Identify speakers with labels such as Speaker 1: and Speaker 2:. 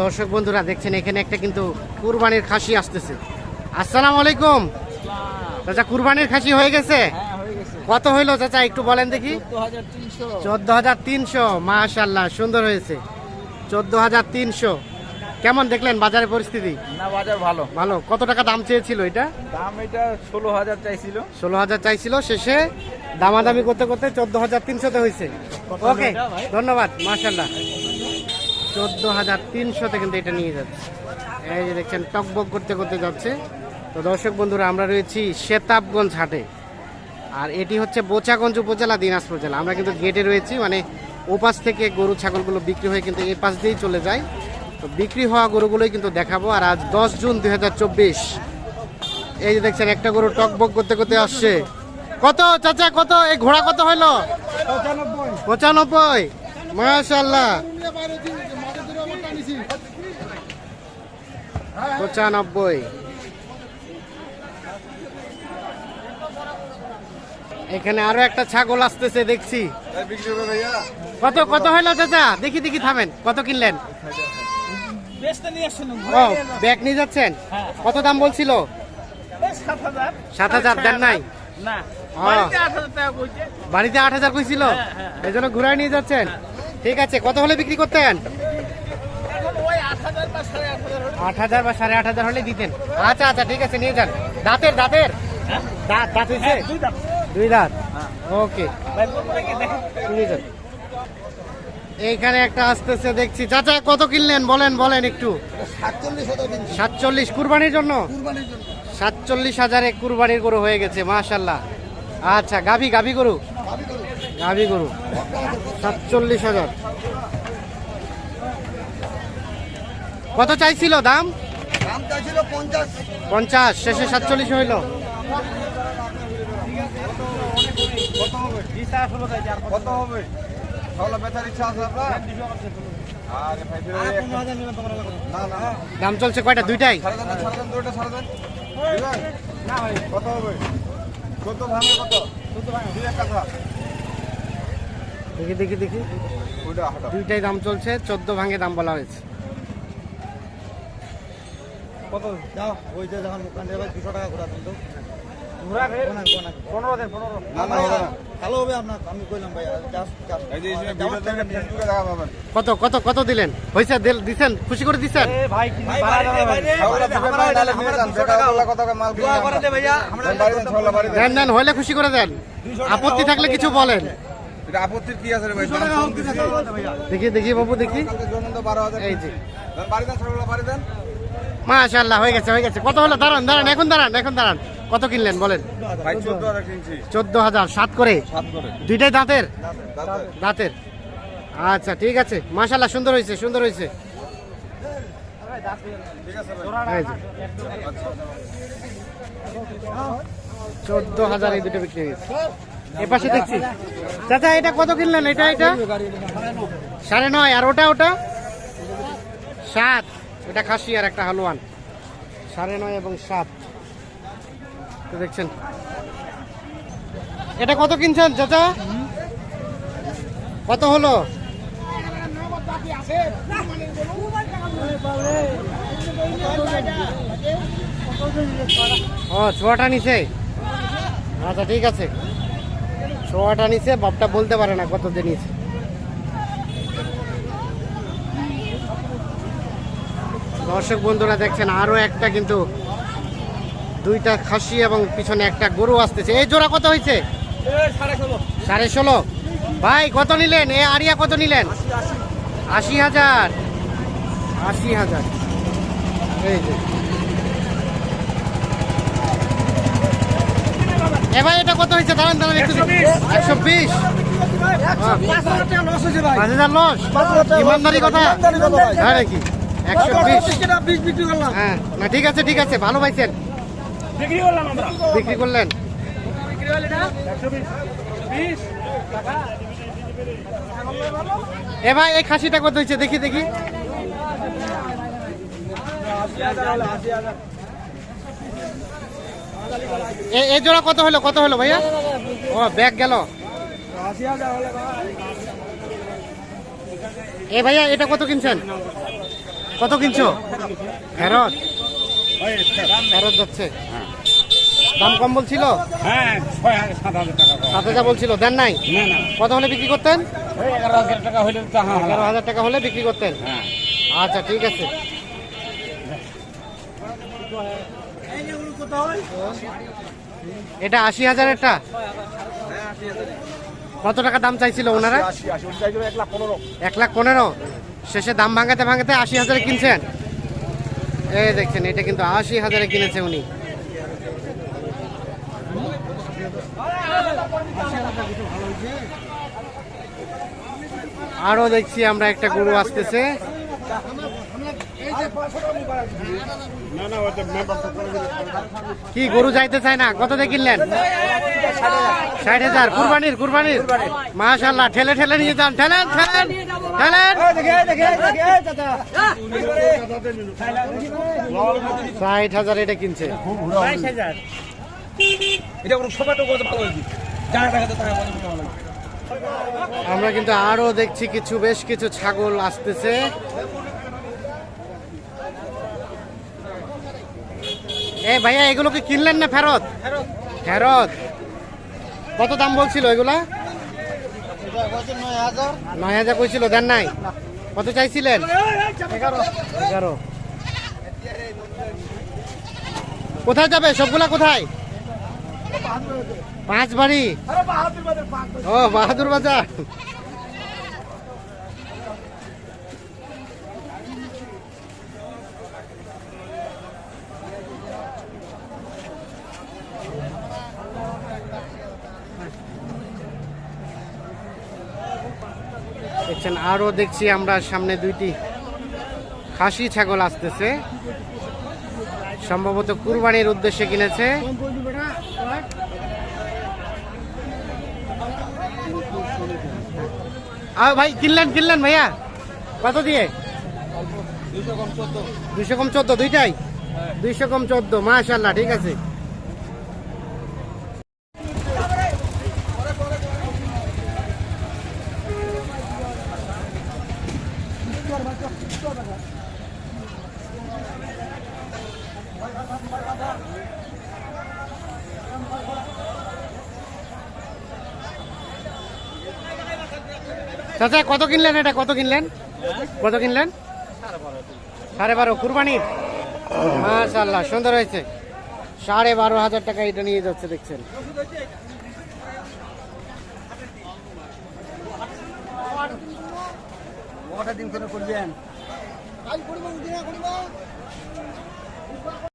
Speaker 1: দর্শক বন্ধুরা দেখছেন এখানে একটা কিন্তু কুরবানির খাসি আসতেছে। আসসালামু আলাইকুম। চাচা কুরবানির খাসি হয়ে গেছে?
Speaker 2: হ্যাঁ গেছে।
Speaker 1: কত হইল চাচা একটু বলেন দেখি।
Speaker 2: চোদ্দ হাজার তিনশো।
Speaker 1: মাশাল্লাহ সুন্দর হয়েছে। চোদ্দ হাজার তিনশো। কেমন দেখলেন বাজারের পরিস্থিতি?
Speaker 2: না বাজার ভালো।
Speaker 1: ভালো। কত টাকা দাম চেয়েছিল এটা?
Speaker 2: দাম এটা ষোলো হাজার চাইছিল।
Speaker 1: ষোলো হাজার চাইছিল শেষে দামাদামি করতে করতে চোদ্দ হাজার তিনশোতে হয়েছে। ওকে ধন্যবাদ মাশাল্লাহ চোদ্দ হাজার তিনশোতে কিন্তু এটা নিয়ে যাচ্ছে। এই যে দেখছেন, টকবক করতে করতে যাচ্ছে। তো দর্শক বন্ধুরা, আমরা রয়েছি শেতাবগঞ্জ হাটে। আর এটি হচ্ছে বোচাগঞ্জ উপজেলা, দিনাজপুর জেলা। আমরা কিন্তু গেটে রয়েছি মানে ওপাশ থেকে গরু, ছাগলগুলো বিক্রি হয়ে কিন্তু এ পাশ দিয়েই চলে যায়। তো বিক্রি হওয়া গরুগুলোই কিন্তু দেখাবো। আর আজ দশ জুন দুই হাজার চব্বিশ। এই যে দেখছেন, একটা গরু টকবক করতে করতে আসছে। কত চাচা, কত? এই ঘোড়া কত হইল? পঁচানব্বই। মাশাল্লাহ পঁচানব্বই। এখানে আরও একটা ছাগল আসতেছে দেখছি। কত কত হইল চাচা? দেখি দেখি থামেন। কত কিনলেন? ও ব্যাগ নিয়ে যাচ্ছেন। কত দাম বলছিল?
Speaker 2: সাত হাজার
Speaker 1: সাত দেন নাই?
Speaker 2: বাড়িতে আট হাজার
Speaker 1: কইছিল?
Speaker 2: হ্যাঁ, হ্যাঁ।
Speaker 1: এই জন্য ঘুরাই নিয়ে যাচ্ছেন? ঠিক আছে কত হলে বিক্রি করতেন?
Speaker 2: আট হাজার বা সাড়ে আট হাজার হলে
Speaker 1: দিতেন। আচ্ছা আচ্ছা ঠিক আছে নিয়ে যান। দাঁতের দাঁতের? দাঁত দাঁত হয়েছে?
Speaker 2: হ্যাঁ, দুই
Speaker 1: দাঁত। ওকে। নিয়ে যান। এইখানে একটা আসতেছে দেখছি। চাচা কত কিনলেন? বলেন বলেন একটু। সাতচল্লিশ কুরবানির জন্য? সাতচল্লিশ হাজারে কুরবানির গরু হয়ে গেছে মাশাল্লাহ আচ্ছা গাভি গাভি গরু। গাভি গরু। সাতচল্লিশ হাজার। কত চাইছিল দাম?
Speaker 3: দাম পঞ্চাশ।
Speaker 1: শেষে সাতচল্লিশ হইল।
Speaker 3: কত হবে? তাহলে বেচার ইচ্ছা আছে আপনার? আরে ভাই ফিরে না না।
Speaker 1: দাম চলছে কয়টা? দুইটাই?
Speaker 3: কত হবে? ভাঙে কত? চোদ্দ ভাঙে দুই এক কথা
Speaker 1: দেখি দেখি দেখি। দুইটাই দাম চলছে চোদ্দ ভাঙে দাম বলা হয়েছে।
Speaker 3: কত?
Speaker 4: যাও ওই যে যখন দোকান থেকে দুশো টাকা ঘোরা দেন তো
Speaker 2: পনেরো দেন পনেরো।
Speaker 4: ভালো হবে আপনার আমি কইলাম ভাই
Speaker 1: কত কত কত দিলেন? দিছেন? খুশি করে দিছেন?
Speaker 3: দিবে দেন, দেন।
Speaker 1: হইলে খুশি করে দেন। আপত্তি থাকলে কিছু বলেন।
Speaker 3: এটা আপত্তির কি আছে
Speaker 1: দেখি দেখি বাবু দেখি। এই যে। মাশাআল্লাহ হয়ে গেছে হয়ে গেছে। কত হলো? দাঁড়ান দাঁড়ান এখন দাঁড়ান এখন দাঁড়ান। কত কিনলেন বলেন?
Speaker 3: চোদ্দ হাজার
Speaker 1: সাত করে? দুইটাই দাঁতের? দাঁতের আচ্ছা ঠিক আছে। মাশাআল্লাহ সুন্দর হয়েছে সুন্দর হয়েছে। চোদ্দ হাজার এই দুটো বিক্রি হয়ে গেছে এ পাশে দেখছি। চাচা এটা কত কিনলেন? এটা এটা? সাড়ে নয়। আর ওটা ওটা? সাত, এটা খাসি আর একটা হালুয়ান। সাড়ে নয় এবং সাত। তো দেখছেন। এটা কত কিনছেন, চাচা? কত হলো? ও, ছোয়াটা নিছে? আচ্ছা ঠিক আছে। ছোয়াটা নিছে, বাপটা বলতে পারে না কত দিয়ে নিছে দর্শক বন্ধুরা দেখছেন আরও একটা কিন্তু দুইটা খাসি এবং পিছনে একটা গরু আসতেছে। এই জোড়া কত হয়েছে?
Speaker 2: সাড়ে ষোলো।
Speaker 1: ভাই কত নিলেন? এ আরিয়া কত নিলেন? আশি হাজার। আশি হাজার। এই যে। এ ভাই এটা কত হয়েছে? দাঁড়ান দাঁড়ান একটু। একশো বিশ। পাঁচ হাজার লস ইমানদারি কথা। হ্যাঁ নাকি
Speaker 4: বিক্রি করলাম।
Speaker 1: হ্যাঁ না ঠিক আছে ঠিক আছে ভালো পাইছেন।
Speaker 2: বিক্রি করলাম আমরা।
Speaker 1: বিক্রি করলেন। এ ভাই এই খাসিটা কত হয়েছে? দেখি দেখি। এ- এই জোড়া কত হলো কত হলো ভাইয়া? ও ব্যাগ গেল। এ ভাইয়া এটা কত কিনছেন? কত কিনছো? ফেরত? ফেরত যাচ্ছে। দাম কম বলছিল?
Speaker 2: সাত হাজার
Speaker 1: বলছিল। দেন নাই? কত হলে বিক্রি করতেন?
Speaker 2: এগারো হাজার টাকা
Speaker 1: হলে বিক্রি করতেন। আচ্ছা ঠিক আছে। এটা আশি হাজারেরটা? কত টাকা দাম চাইছিল ওনারা?
Speaker 3: এক লাখ পনেরো?
Speaker 1: শেষে দাম ভাঙাতে ভাঙাতে আশি হাজারে কিনছেন? এই দেখছেন এটা কিন্তু আশি হাজারে কিনেছে উনি। আরও দেখছি আমরা একটা গরু আসতেছে। কি গরু যাইতে চায় না? কত দিয়ে কিনলেন? ষাট হাজার। কুরবানির কুরবানির। মাশাল্লাহ ঠেলে ঠেলে নিয়ে যান। ঠেলেন ঠেলেন ঠেলেন। ষাট হাজার এটা কিনছে।
Speaker 2: এটা কোনো তো ভালো হয়েছে। যারা টাকাতে টাকা
Speaker 1: আমরা কিন্তু আরও দেখছি কিছু বেশ কিছু ছাগল আসতেছে। এ ভাইয়া, এগুলোকে কিনলেন না ফেরত? ফেরত। কত দাম বলছিল এগুলা?
Speaker 4: নয় হাজার
Speaker 1: কইছিল দেন নাই। কত চাইছিলেন? এগারো। কোথায় যাবে? সবগুলা কোথায়? পাঁচ বাড়ি ও, বাহাদুর বাজার। দেখছেন আরও দেখছি আমরা সামনে দুইটি খাসি ছাগল আসতেছে। সম্ভবত কুরবানির উদ্দেশ্যে কিনেছে। ভাই, কিনলেন কিনলেন ভাইয়া? কত দিয়ে? দুইশো কম চোদ্দ। দুইটাই? দুইশো কম চোদ্দ মাশাল্লাহ ঠিক আছে। চাচা, কত কিনলেন এটা? কত কিনলেন? কত কিনলেন? সাড়ে বারো। কুরবানির? মাশাল্লাহ সুন্দর হয়েছে। সাড়ে বারো হাজার টাকা এটা নিয়ে যাচ্ছে, দেখছেন।
Speaker 4: দিন করে করবেন